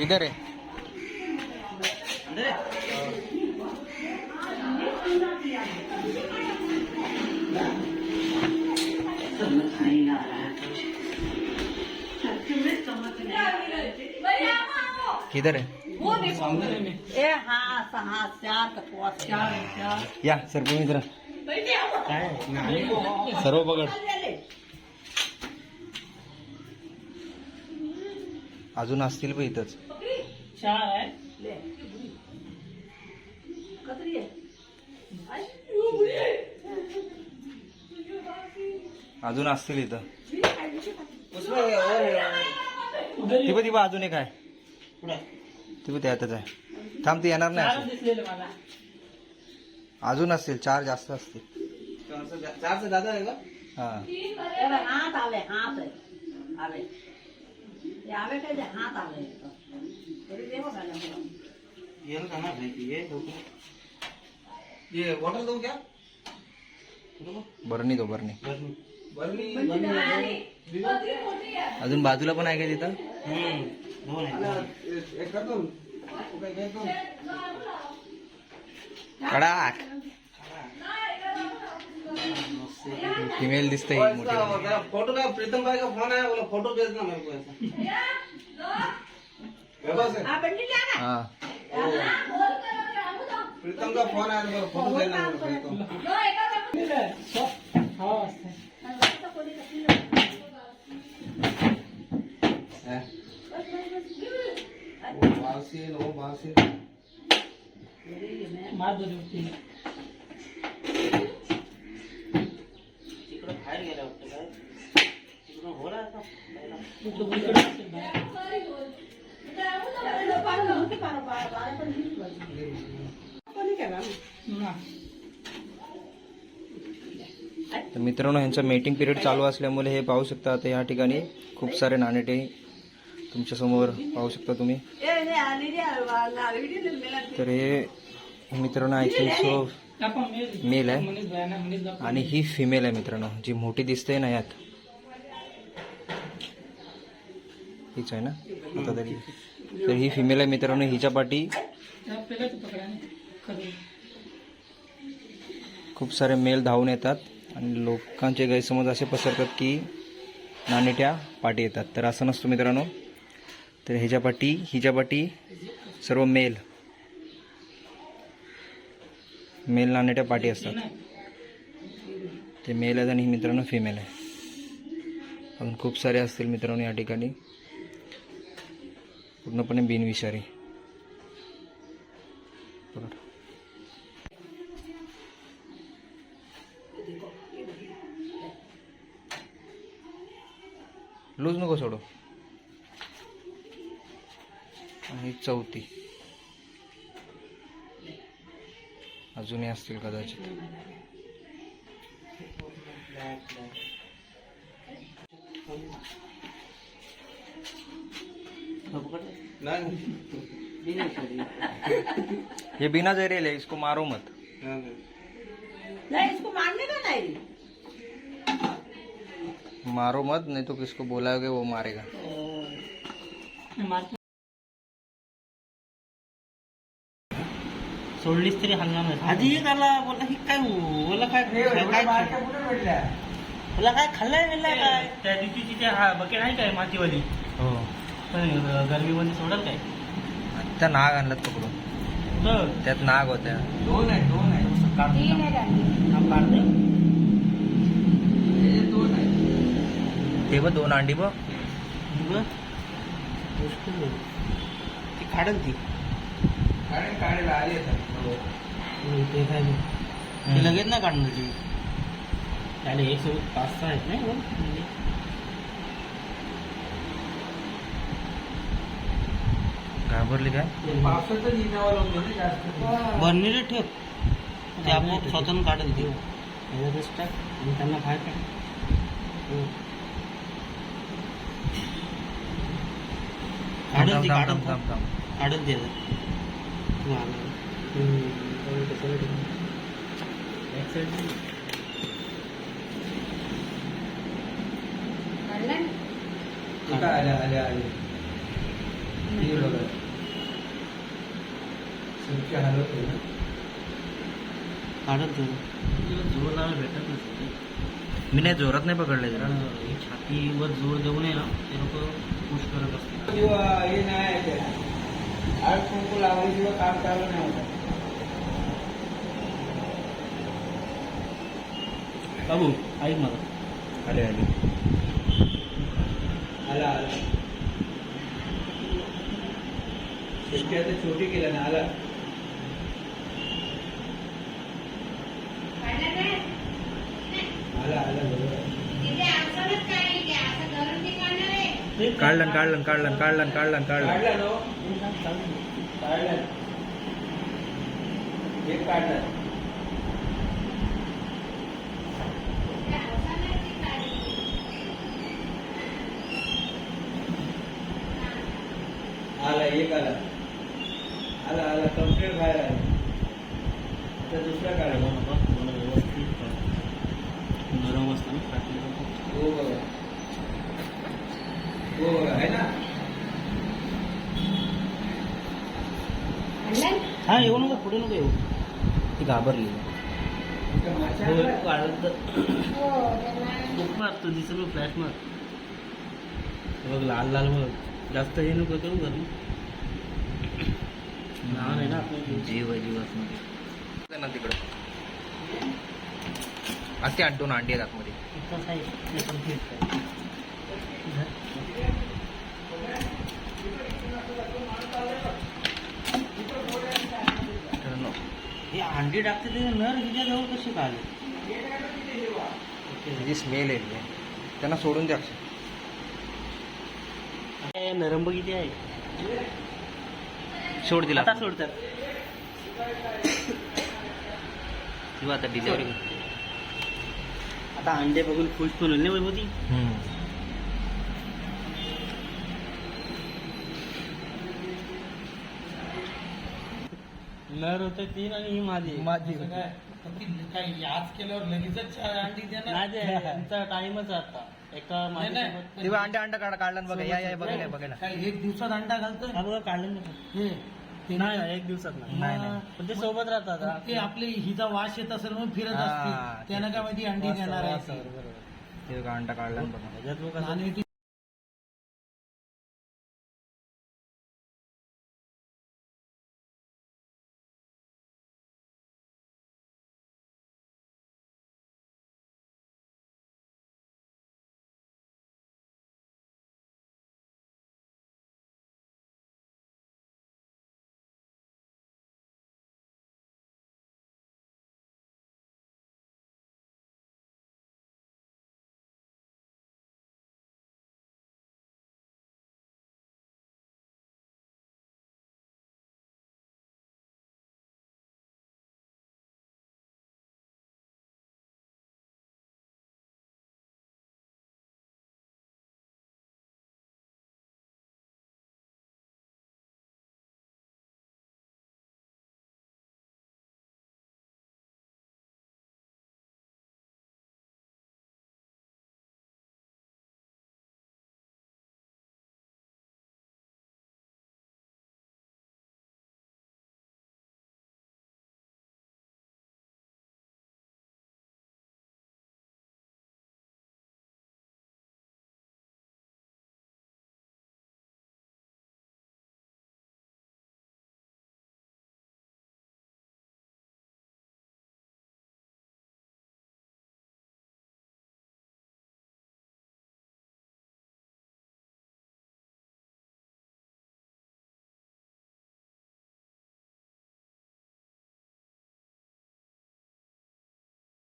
किधर है। किधर है? ए हा सहा चार तत्वा चार चार या सर्व मित्र सर्व पकड। अजून असतील पण इथंच. चार आहे कत्री आहे अजून असतील इथं. ती पण ती पण अजून एक आहे. ती पण त्यातच आहे. थांब ती येणार नाही अजून. दिसलेलं मला अजून असतील चार जास्त असतील. चारचं दादा आहे का? हा. हात आले. तरी ते. येईल का ना ये ये बॉटल देऊ क्या बरणी तो बरणी बरणी अजून बाजूला पण आहे का तिथं? दोन फिमेल दिसते ही मोठी फ़ोटो का प्रीतम भाई का फ़ोन आया बोला फ़ोटो भेजना मेरे को ऐसा. बस है। हा. हा प्रीतम का फ़ोन आया तो फ़ोटो देना मेरे को. तो। है। वो बासी तर मित्रांनो ह्यांचा मेटिंग पिरियड चालू असल्यामुळे हे पाहू शकता आता या ठिकाणी खूप सारे नाणेटे तुमच्यासमोर पाहू शकता तुम्ही. तर हे मित्रांनो आय थिंक सो मेल आहे. आणि ही फिमेल आहे मित्रांनो जी मोठी दिसते ना यात. हीच आहे ना? आता तरी. तर ही फिमेल आहे मित्रांनो हिच्या पाठी. खूप सारे मेल धावून येतात आणि लोकांचे गैरसमज असे पसरतात की नाणेट्या पाठी येतात. तर असं नसतो मित्रांनो. तर ह्याच्या पाठी हिच्या पाठी सर्व मेल मेल नाणेट्या पाठी असतात. ते मेल आहेत आणि ही मित्रांनो फिमेल आहे. अजून खूप सारे असतील मित्रांनो या ठिकाणी. पूर्णपणे बिनविषारी. लूज नको सोडू. आणि चौथी. अजूनही असतील कदाचित. Thank you. ये बिना जहरीले है इसको मारो मत. नहीं इसको मारने का नहीं? मारो मत नहीं तो किसको बोलाओगे वो मारेगा. सोडलीस तरी हंगाम आधी एक आला बोला ही काय बोला काय काय बोला काय खाल्लंय काय? त्या दिवशी तिथे हा बकेट आहे काय मातीवाली? हो. पण गरमीमध्ये सोडल काय त्या नाग आणलात पकडून तर त्यात नाग होत्या. दोन आहे दोन आहे. हा काढते दोन आहे. ते बघ दोन अंडी बघ. ती काढल ती. काढेल काढेल आली ते काय ते लगेच ना काढणार ती. त्याला एक सोबत पाच सहा आहेत नाही म्हणजे घाबरली काय? बर्नीला ठेव. ते आपोआप स्वतःहून काढेल ते. टाक आणि त्यांना बाहेर काढ. काढेल ती काढेल थांब काढेल ते? आले आले आले काढत जोर लावायला भेटत नसते मी नाही जोरात नाही पकडले जरा. हे. छातीवर जोर देऊ नये ना ते लोक पुश करत असतात. हे नाही आज कुंकू लावल्याशिवाय काम चालू नाही होत. बाबू ऐक मला. आले आले. आला आला. शेवटी आता छोटी केला ना आला आला बरोबर काढलं काढलं काढलं काढलं काढलं काढलं काढला नो काढला एक काढला आला एक आला आला आला कंप्लीट बाहेर आला आता दुसरा काढला मला व्यवस्थित कर. नरम असताना फाटलेलं हो बघा हो बघा आहे ना. हा येऊ नको पुढे नको येऊ. ती घाबरली खूप मारतो दिसेल फ्लॅश मार. बघ लाल लाल बघ. जास्त हे नको करू घरी लहान आहे ना आपलं जीव आहे जीव आतमध्ये ना तिकडं. असे आठ दोन अंडी आहेत आतमध्ये इतकंच आहे ते पण ठीक आहे. मित्रांनो, हे अंडी टाकते ते नर हिच्या जवळ कसे काय आले? ही जी स्मेल आहे त्यांना सोडून द्या. नरम किती आहे. सोड दिला. आता सोडतात किंवा आता डिलिव्हरी आता अंडे बघून खुश होईल नाही होती नर होते तीन आणि ही माझी. माझी काही आज केल्यावर लगेचच अंडी नाही ते त्यांचा टाइमच आता. एका माझ्यासोबत तेव्हा अंडे अंडा काढा काढला ना बघा या या बघायला बघायला काही एक दिवसात अंडा घालतोय? हा बघा काढलं ना हे ते नाही नाही, एक दिवसात नाही. नाही, नाही. पण ते सोबत राहतात हा. ते आपली हिचा वास येत असेल म्हणून फिरत हा, असते त्यानं काय माहिती अंडी वास- देणार वास- आहे बरोबर. ते बघा अंडा काढला ना बघा बघ आणि ती